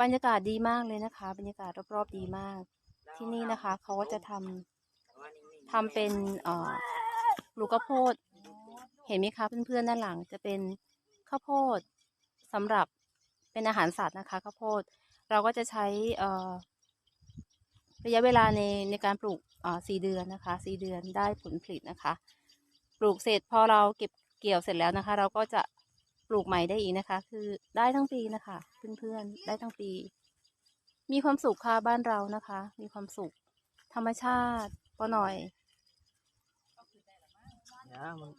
บรรยากาศดีมากเลยนะคะ บรรยากาศรอบๆดีมาก ที่นี่นะคะเขาก็จะทำทำเป็นเอ่อปลูกข้าวโพด เห็นไหมคะเพื่อนๆด้านหลังจะเป็นข้าวโพดสำหรับเป็นอาหารสัตว์นะคะข้าวโพดเราก็จะใช้เอ่อระยะเวลาในในการปลูกเอ่อสี่เดือนนะคะสี่เดือนได้ผลผลิตนะคะ ปลูกเสร็จพอเราเก็บเกี่ยวเสร็จแล้วนะคะ เราก็จะปลูกใหม่ได้อีกนะคะ คือได้ทั้งปีนะคะ เพื่อนๆ ได้ทั้งปี มีความสุขค่ะบ้านเรานะคะ มีความสุข ธรรมชาติพอหน่อยเนี่ยมัน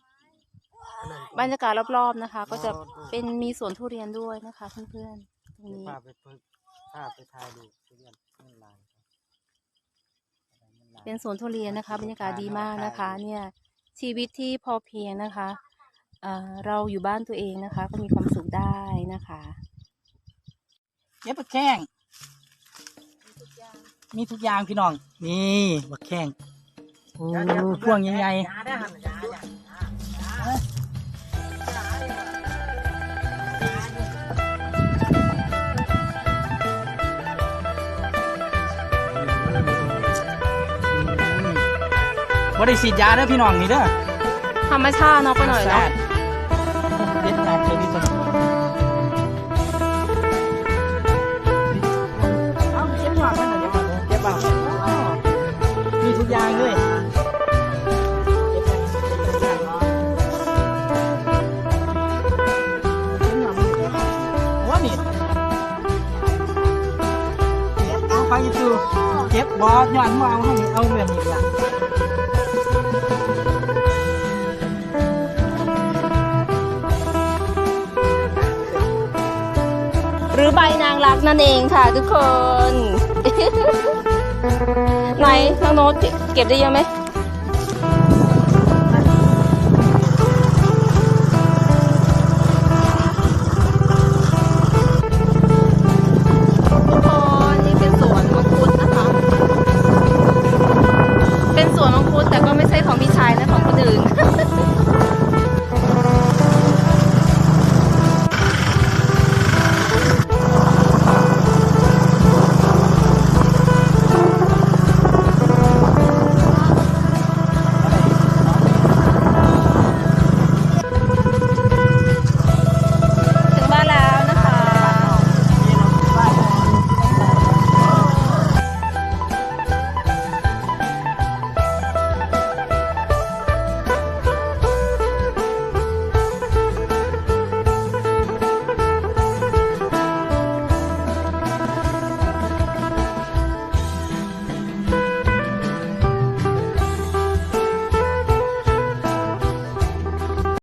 บรรยากาศรอบๆนะคะ ก็จะเป็นมีสวนทุเรียนด้วยนะคะเพื่อนๆตรงเดี๋ยวนี้พาไปเพิ่งพาไปถ่ายดูทุเรียนเงินลายครับเป็นสวนทุเรียนนะคะ บรรยากาศดีมากนะคะ เนี่ยชีวิตที่พอเพียงนะคะเอ่อเราอยู่บ้านตัวเองนะคะ ก็มีความสุขได้นะคะ เก็บบักแข้งมีทุกอย่างพี่น้อง นี่บักแข้งโอ้พวงใหญ่ๆบ่ได้ฉีดยาเด้อพี่น้องนี่เด้อธรรมชาติเนาะก็หน่อยเนาะ เด็ดจากเคยดีตัวนี้ นมันโอ้นี่เอาไปดูเก็บบอสย้อนมาเอาให้เอาแบบนี้ละหรือใบนางรักนั่นเองค่ะทุกคน ไหนน้องโน้ตเก็บได้เยอะไหม